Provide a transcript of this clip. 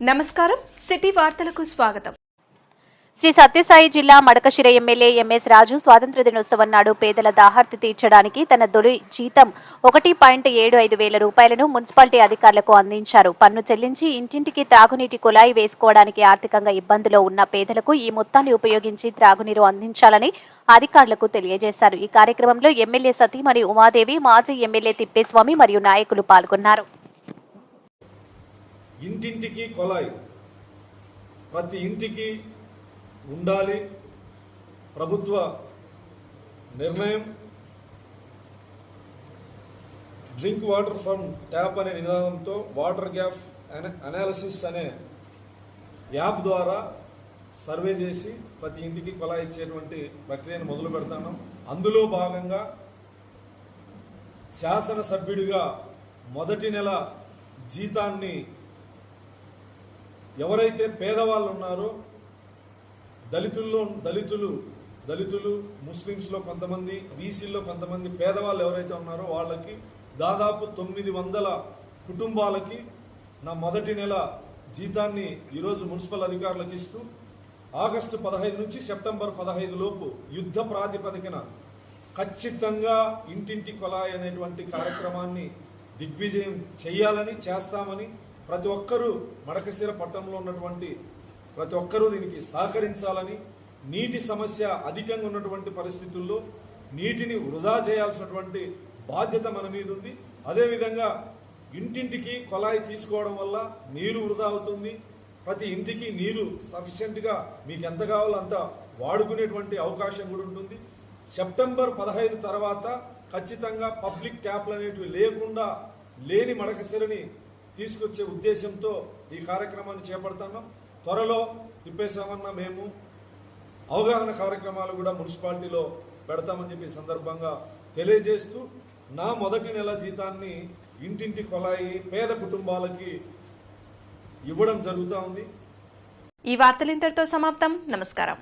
నమస్కారం. సిటీ వార్తలకు స్వాగతం. శ్రీ సత్యసాయి జిల్లా మడకశిర ఎమ్మెల్యే ఎంఎస్ రాజు స్వాతంత్ర దినోత్సవం నాడు పేదల దాహార్తి తీర్చడానికి తన తొలి జీతం ఒకటి పాయింట్ ఏడు ఐదు వేల రూపాయలను మున్సిపాలిటీ అధికారులకు అందించారు. పన్ను చెల్లించి ఇంటింటికి త్రాగునీటి కుళాయి వేసుకోవడానికి ఆర్థికంగా ఇబ్బందులో ఉన్న పేదలకు ఈ మొత్తాన్ని ఉపయోగించి త్రాగునీరు అందించాలని అధికారులకు తెలియజేశారు. ఈ కార్యక్రమంలో ఎమ్మెల్యే సతీమణి ఉమాదేవి మాజీ ఎమ్మెల్యే తిప్పేస్వామి మరియు నాయకులు పాల్గొన్నారు. ఇంటింటికి కొలాయి. ప్రతి ఇంటికి ఉండాలి ప్రభుత్వ నిర్ణయం. డ్రింక్ వాటర్ ఫ్రమ్ ట్యాప్ అనే నినాదంతో వాటర్ గ్యాప్ అనాలిసిస్ అనే యాప్ ద్వారా సర్వే చేసి ప్రతి ఇంటికి కొలా ఇచ్చేటువంటి ప్రక్రియను మొదలు పెడతాను. అందులో భాగంగా శాసనసభ్యుడిగా మొదటి నెల జీతాన్ని ఎవరైతే పేదవాళ్ళు ఉన్నారో దళితుల్లో దళితులు దళితులు ముస్లిమ్స్లో కొంతమంది బీసీల్లో కొంతమంది పేదవాళ్ళు ఎవరైతే ఉన్నారో వాళ్ళకి దాదాపు తొమ్మిది వందల కుటుంబాలకి నా మొదటి నెల జీతాన్ని ఈరోజు మున్సిపల్ అధికారులకు ఇస్తూ ఆగస్టు పదహైదు నుంచి సెప్టెంబర్ పదహైదు లోపు యుద్ధ ప్రాతిపదికన ఖచ్చితంగా ఇంటింటి కొలాయి అనేటువంటి కార్యక్రమాన్ని దిగ్విజయం చేయాలని చేస్తామని ప్రతి ఒక్కరూ మడకశిర పట్టణంలో ఉన్నటువంటి ప్రతి ఒక్కరూ దీనికి సహకరించాలని నీటి సమస్య అధికంగా ఉన్నటువంటి పరిస్థితుల్లో నీటిని వృధా చేయాల్సినటువంటి బాధ్యత మన మీద ఉంది. అదేవిధంగా ఇంటింటికి కొలాయి తీసుకోవడం వల్ల నీరు వృధా అవుతుంది. ప్రతి ఇంటికి నీరు సఫిషియెంట్గా మీకు ఎంత కావాలో అంత వాడుకునేటువంటి అవకాశం కూడా ఉంటుంది. సెప్టెంబర్ పదహైదు తర్వాత ఖచ్చితంగా పబ్లిక్ ట్యాప్లు అనేటివి లేకుండా లేని మడకసిరని తీసుకొచ్చే ఉద్దేశంతో ఈ కార్యక్రమాన్ని చేపడుతున్నాం. త్వరలో తిప్పేశామన్న మేము అవగాహన కార్యక్రమాలు కూడా మున్సిపాలిటీలో పెడతామని చెప్పి సందర్భంగా తెలియజేస్తూ నా మొదటి నెల జీతాన్ని ఇంటింటి కొలాయి పేద కుటుంబాలకి ఇవ్వడం జరుగుతూ ఉంది. ఈ వార్తలు ఇంతటితో సమాప్తం. నమస్కారం.